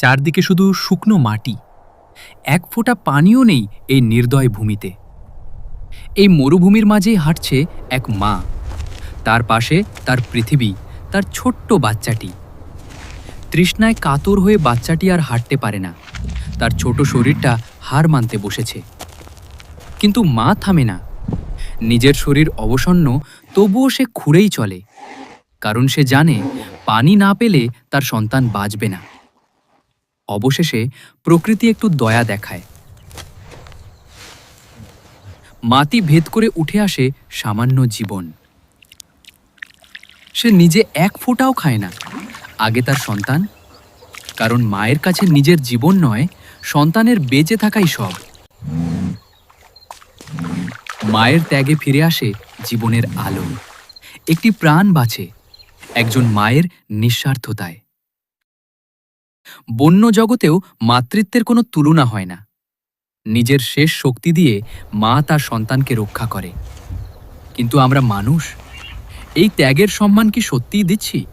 চারদিকে শুধু শুকনো মাটি। এক ফোঁটা পানিও নেই এই নির্দয় ভূমিতে। এই মরুভূমির মাঝেই হাঁটছে এক মা। তার পাশে তার পৃথিবী, তার ছোট্ট বাচ্চাটি। তৃষ্ণায় কাতর হয়ে বাচ্চাটি আর হাঁটতে পারে না। তার ছোট শরীরটা হার মানতে বসেছে। কিন্তু মা থামে না। নিজের শরীর অবসন্ন, তবুও সে খুঁড়েই চলে। কারণ সে জানে, পানি না পেলে তার সন্তান বাঁচবে না। অবশেষে প্রকৃতি একটু দয়া দেখায়। মাটি ভেদ করে উঠে আসে সামান্য জীবন। সে নিজে এক ফোঁটাও খায় না। আগে তার সন্তান, কারণ মায়ের কাছে নিজের জীবন নয়, সন্তানের বেঁচে থাকাই সব। মায়ের ত্যাগে ফিরে আসে জীবনের আলো। একটি প্রাণ বাঁচে, একজন মায়ের নিঃস্বার্থতায়। বন্য জগতেও মাতৃত্বের কোনো তুলনা হয় না। নিজের শেষ শক্তি দিয়ে মা তার সন্তানকে রক্ষা করে। কিন্তু আমরা মানুষ? এই ত্যাগের সম্মান কি সত্যিই দিচ্ছি?